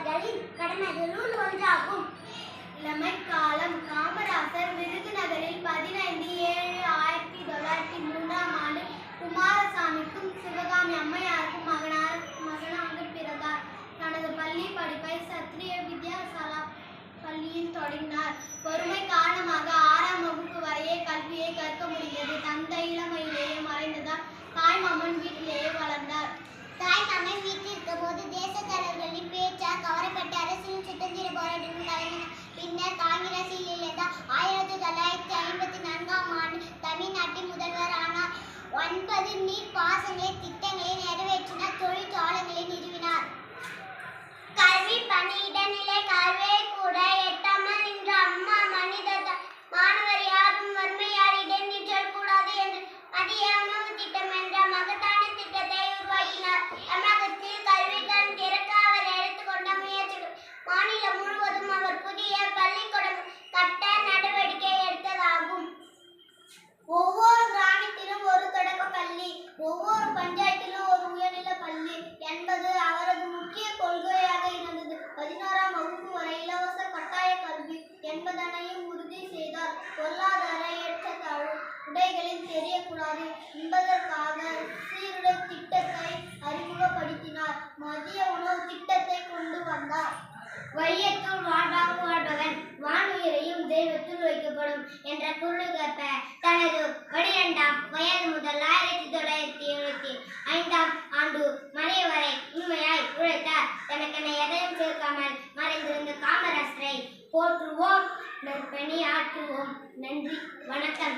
அவர்களின் கடமைகளுள் ஒன்றாகும். இளமைக்காலம் காமராசர் விருதுநகரில் பதினைந்து ஏழு ஆயிரத்தி தொள்ளாயிரத்தி மூன்றாம் ஆண்டு குமாரசாமிக்கும் சிவகாமி அம்மையாருக்கும் மகனாக மகனாக பிறந்தார். தனது பள்ளி படிப்பை சத்ரிய வித்யாசாலா பள்ளியில் தொடங்கினார். பொறுமை காரணமாக ஆறாம் பாசங்களை திட்டம் என்பதனையும் உறுதி செய்தார். பொருளாதார ஏற்றத்தாழ்வு உடைகளில் தெரியக்கூடாது என்பதற்காக சீருடை திட்டத்தை அறிமுகப்படுத்தினார். மதிய உணவு திட்டத்தை கொண்டு வந்தார். வையத்துள் வாடாகும் வாடுவன் வான் உயிரையும் தெய்வத்துள் வைக்கப்படும் என்ற பொருளுகற்ப தனது வடிவ பணியாற்றுவோம். நன்றி. வணக்கம்.